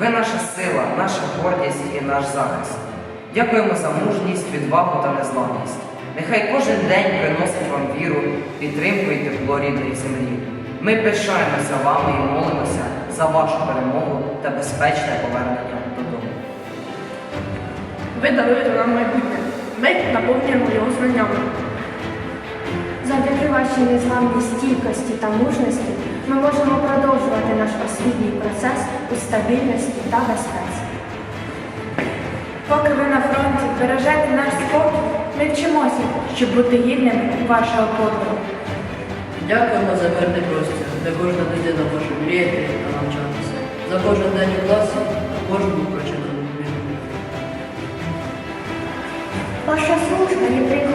Ви наша сила, наша гордість і наш захист. Дякуємо за мужність, відвагу та незламність. Нехай кожен день приносить вам віру, підтримку і тепло рідної землі. Ми пишаємося вами і молимося за вашу перемогу та безпечне повернення додому. Ви даруєте нам майбутнє. Ми наповнюємо його знаннями. Завдяки вашій незламній стійкості та мужності ми можемо продовжувати наш освітній процес у стабільності та безпеці. Поки ви на фронті бережете наш спокій, ми вчимося, щоб бути гідними вашого подвигу. Дякуємо за мирний простір, де кожна дитина може мріяти та навчатися. За кожен день у класі, кожну прочитану книгу. Ваша служба є